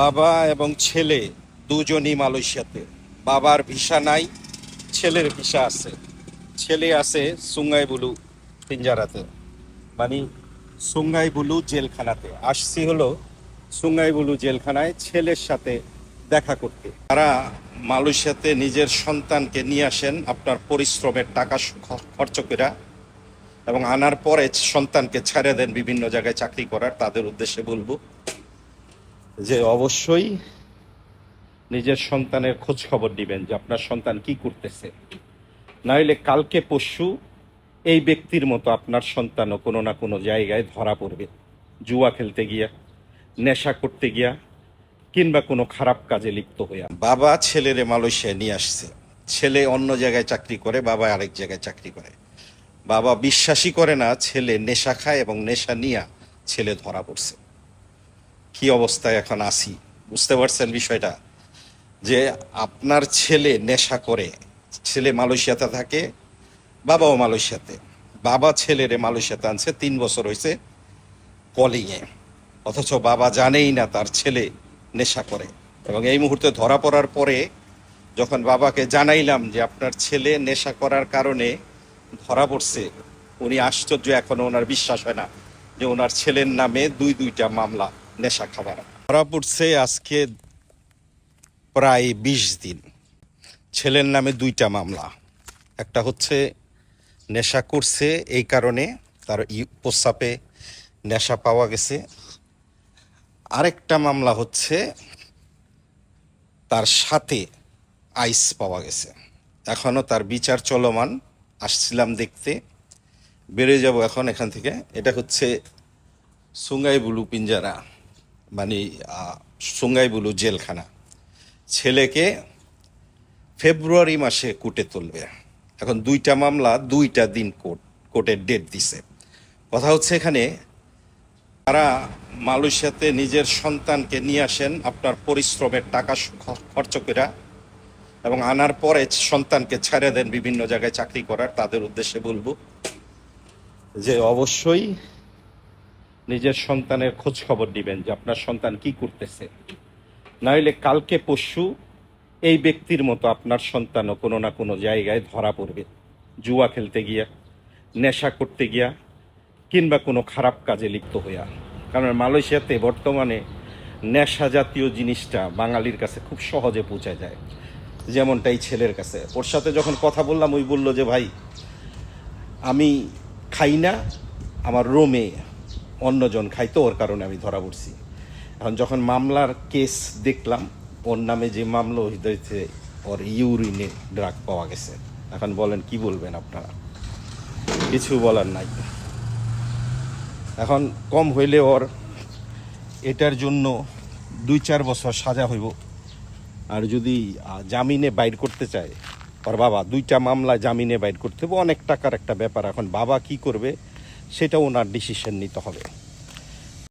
বাবা এবং ছেলে দুজনই মালয়েশিয়াতে। বাবার ভিসা নাই, ছেলের ভিসা আছে। ছেলে আছে সুঙ্গাই বুলু পিঞ্জারাতে। মানে সুঙ্গাই বুলু জেলখানাতে। আসছি হলো সুঙ্গাই বুলু জেলখানায় ছেলের সাথে দেখা করতে। তারা মালয়েশিয়াতে নিজের সন্তানকে নিয়ে আসেন আপনার পরিশ্রমের টাকা খরচ করে এবং আনার পরে সন্তানকে ছেড়ে দেন বিভিন্ন জায়গায় চাকরি করার, তাদের উদ্দেশ্যে বলব। যে অবশ্যই নিজের সন্তানের খোঁজ খবর দিবেন যে আপনার সন্তান কি করতেছে। নইলে কালকে পরশু এই ব্যক্তির মতো আপনার সন্তানও কোনো না কোনো জায়গায় ধরা পড়বে। জুয়া খেলতে গিয়া, নেশা করতে গিয়া, কিংবা কোনো খারাপ কাজে লিপ্ত হইয়া বাবা ছেলেরে মালয়েশিয়ায় নিয়ে আসছে। ছেলে অন্য জায়গায় চাকরি করে, বাবা আরেক জায়গায় চাকরি করে। বাবা বিশ্বাসই করে না ছেলে নেশা খায় এবং নেশা নিয়া ছেলে ধরা পড়ছে। কি অবস্থায় এখন আসি বুঝতে পারছেন বিষয়টা? যে আপনার ছেলে নেশা করে, ছেলে মালয়েশিয়াতে থাকে, বাবাও মালয়েশিয়াতে। বাবা ছেলেরে মালয়েশিয়াতে আনছে, তিন বছর হয়েছে কলিংয়ে অথচ বাবা জানেই না তার ছেলে নেশা করে। এবং এই মুহূর্তে ধরা পড়ার পরে যখন বাবাকে জানাইলাম যে আপনার ছেলে নেশা করার কারণে ধরা পড়ছে, উনি আশ্চর্য এখনও ওনার বিশ্বাস হয় না যে ওনার ছেলের নামে দুই দুইটা মামলা নেশা খাবার। ধরা পড়ছে আজকে প্রায় বিশ দিন। ছেলের নামে দুইটা মামলা। একটা হচ্ছে নেশা করছে, এই কারণে তার প্রস্রাবে নেশা পাওয়া গেছে। আরেকটা মামলা হচ্ছে তার সাথে আইস পাওয়া গেছে। এখনও তার বিচার চলমান, আসছিলাম দেখতে। বেড়ে যাব এখন এখান থেকে। এটা হচ্ছে সুঙ্গাই বুলু পিঞ্জারা। মানে সুঙ্গাই বুলু জেলখানা। ছেলেকে ফেব্রুয়ারি মাসে কোর্টে তুলবে। এখন দুইটা মামলা, দুইটা দিন কোর্ট কোর্টের ডেট দিছে। কথা হচ্ছে এখানে, তারা মালয়েশিয়াতে নিজের সন্তানকে নিয়ে আসেন আপনার পরিশ্রমের টাকা খরচ করে এবং আনার পরে সন্তানকে ছেড়ে দেন বিভিন্ন জায়গায় চাকরি করার, তাদের উদ্দেশ্যে বলব যে অবশ্যই নিজের সন্তানের খোঁজ খবর দিবেন যে আপনার সন্তান কি করতেছে। নইলে কালকে পরশু এই ব্যক্তির মতো আপনার সন্তানও কোনো না কোনো জায়গায় ধরা পড়বে। জুয়া খেলতে গিয়া, নেশা করতে গিয়া, কিংবা কোনো খারাপ কাজে লিপ্ত হইয়া। কারণ মালয়েশিয়াতে বর্তমানে নেশা জাতীয় জিনিসটা বাঙালির কাছে খুব সহজে পৌঁছে যায়। যেমনটা এই ছেলের কাছে। ওর সাথে যখন কথা বললাম, ওই বলল যে, ভাই, আমি খাই না, আমার রোমে অন্যজন খাইতো, ওর কারণে আমি ধরা পড়ছি। এখন যখন মামলার কেস দেখলাম, ওর নামে যে মামলা হইতেছে, ওর ইউরিনে ড্রাগ পাওয়া গেছে। এখন বলেন, কি বলবেন আপনারা? কিছু বলার নাই। এখন কম হইলে ওর এটার জন্য দুই চার বছর সাজা হইব। আর যদি জামিনে বাইর করতে চায়, ওর বাবা, দুইটা মামলা জামিনে বাইর করতে হবে অনেক টাকার একটা ব্যাপার। এখন বাবা কি করবে? সেটা ওনার ডিসিশন নিতে হবে।